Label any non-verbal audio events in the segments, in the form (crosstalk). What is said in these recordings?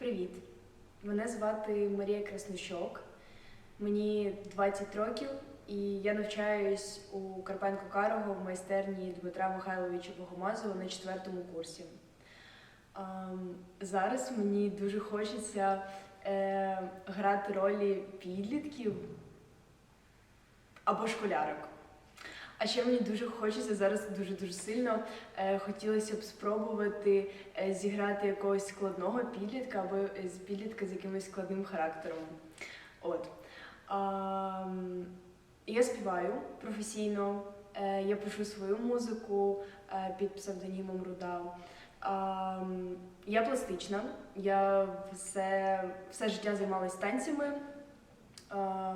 Привіт! Мене звати Марія Краснощок. Мені 20 років, і я навчаюсь у Карпенко Карого в майстерні Дмитра Михайловича Богомазова на четвертому курсі. Зараз мені дуже хочеться е, грати ролі підлітків або школярок. А ще мені дуже хочеться зараз дуже дуже сильно е, хотілося б спробувати е, зіграти якогось складного підлітка або е, з підлітка з якимось складним характером. От. А, я співаю професійно, е, я пишу свою музику е, під псевдонімом Руда. А, я пластична, я все, все життя займалась танцями е,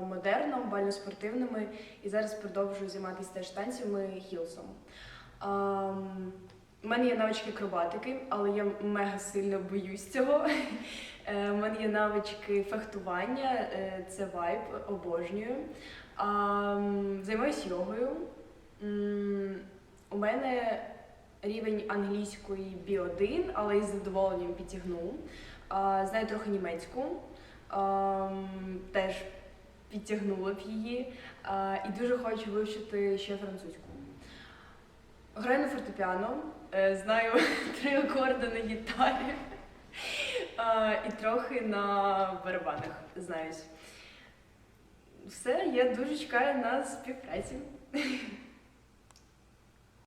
модерно, бально-спортивними, і зараз продовжую займатися теж танцями хілсом. Ем, У мене є навички акробатики, але я мега сильно боюсь цього. (laughs) Е, У мене є навички фехтування, е, це вайб, обожнюю. Ем, Займаюсь йогою. У мене рівень англійської B1, але із задоволенням підтягну. Знаю трохи німецьку. Підтягнула б її. І дуже хочу вивчити ще французьку. Граю на фортепіано, е, знаю (laughs) три акорди на гітарі і трохи на барабанах знаюсь. Все, я дуже чекаю на співпраці. (laughs)